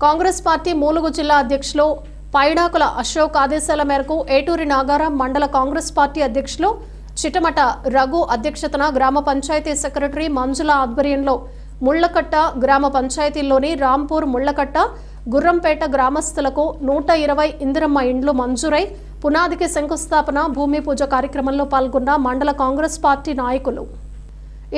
Congress party మూలుగు జిల్లా అధ్యక్షులు పైడాకుల అశోక్ ఆదేశాల మేరకు ఏటూరి నాగారం మండల కాంగ్రెస్ పార్టీ అధ్యక్షులు చిటమట రఘు అధ్యక్షతన గ్రామ పంచాయతీ సెక్రటరీ మంజుల ఆధ్వర్యంలో ముళ్ళకట్ట గ్రామ పంచాయతీలోని రాంపూర్ ముళ్ళకట్ట గుర్రంపేట గ్రామస్తులకు నూట ఇరవై ఇందిరమ్మ ఇండ్లు మంజూరై పునాదికి శంకుస్థాపన భూమి పూజ కార్యక్రమంలో పాల్గొన్న మండల కాంగ్రెస్ పార్టీ నాయకులు.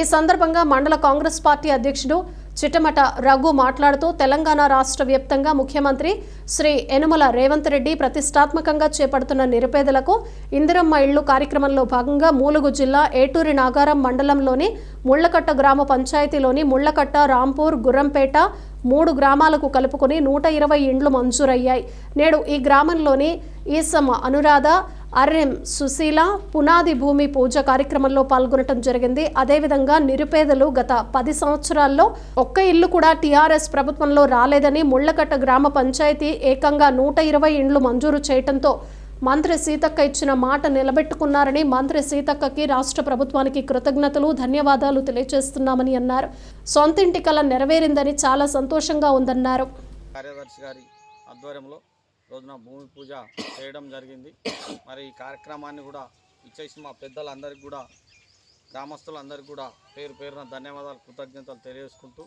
ఈ సందర్భంగా మండల కాంగ్రెస్ పార్టీ అధ్యక్షుడు చిట్టమట రఘు మాట్లాడుతూ తెలంగాణ రాష్ట్ర వ్యాప్తంగా ముఖ్యమంత్రి శ్రీ యనుమల రేవంత్ రెడ్డి ప్రతిష్టాత్మకంగా చేపడుతున్న నిరుపేదలకు ఇందిరమ్మ ఇళ్ళు కార్యక్రమంలో భాగంగా మూలుగు జిల్లా ఏటూరి నాగారం మండలంలోని ముళ్ళకట్ట గ్రామ పంచాయతీలోని ముళ్ళకట్ట రాంపూర్ గుర్రంపేట మూడు గ్రామాలకు కలుపుకొని నూట ఇరవై ఇండ్లు మంజూరయ్యాయి. నేడు ఈ గ్రామంలోని ఈసమ్మ అనురాధ ఆర్ఎం సుశీల పునాది భూమి పూజ కార్యక్రమంలో పాల్గొనడం జరిగింది. అదేవిధంగా నిరుపేదలు గత పది సంవత్సరాల్లో ఒక్క ఇల్లు కూడా టీఆర్ఎస్ ప్రభుత్వంలో రాలేదని ముళ్ళకట్ట గ్రామ పంచాయతీ ఏకంగా నూట ఇరవై ఇండ్లు మంజూరు చేయటంతో మంత్రి సీతక్క ఇచ్చిన మాట నిలబెట్టుకున్నారని మంత్రి సీతక్కకి రాష్ట్ర ప్రభుత్వానికి కృతజ్ఞతలు ధన్యవాదాలు తెలియజేస్తున్నామని అన్నారు. సొంతింటి కల నెరవేరిందని చాలా సంతోషంగా ఉందన్నారు. కార్యదర్శి గారి ఆధ్వర్యంలో రోజున భూమి పూజ చేయడం జరిగింది. మరి ఈ కార్యక్రమాన్ని కూడా ఇచ్చేసి మా పెద్దలందరికీ కూడా గ్రామస్తులందరికీ కూడా పేరు పేరున ధన్యవాదాలు కృతజ్ఞతలు తెలియజేసుకుంటూ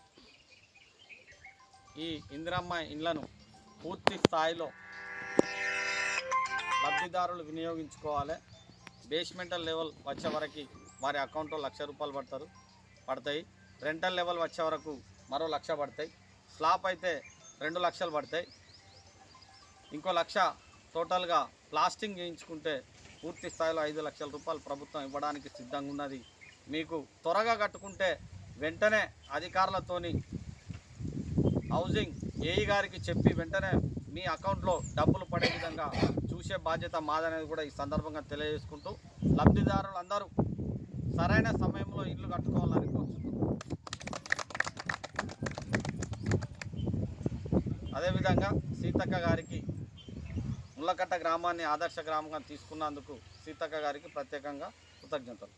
ఈ ఇందిరమ్మ ఇండ్లను పూర్తి స్థాయిలో లబ్ధిదారులు వినియోగించుకోవాలి. బేస్మెంటల్ లెవెల్ వచ్చే వరకు వారి అకౌంట్లో లక్ష రూపాయలు పడతారు పడతాయి. రెంటల్ లెవెల్ వచ్చే వరకు మరో లక్ష పడతాయి. స్లాప్ అయితే రెండు లక్షలు పడతాయి. ఇంకో లక్ష టోటల్గా ప్లాస్టింగ్ చేయించుకుంటే పూర్తి స్థాయిలో ఐదు లక్షల రూపాయలు ప్రభుత్వం ఇవ్వడానికి సిద్ధంగా ఉన్నది. మీకు త్వరగా కట్టుకుంటే వెంటనే అధికారులతోని హౌసింగ్ ఏఈ గారికి చెప్పి వెంటనే మీ అకౌంట్లో డబ్బులు పడే విధంగా చూసే బాధ్యత మాదనేది కూడా ఈ సందర్భంగా తెలియజేసుకుంటూ లబ్ధిదారులు అందరూ సరైన సమయంలో ఇల్లు కట్టుకోవాలని కోరుచున్నాం. అదేవిధంగా సీతక్క గారికి ముళ్ళకట్ట గ్రామాన్ని ఆదర్శ గ్రామంగా తీసుకున్నందుకు సీతక్క గారికి ప్రత్యేకంగా కృతజ్ఞతలు.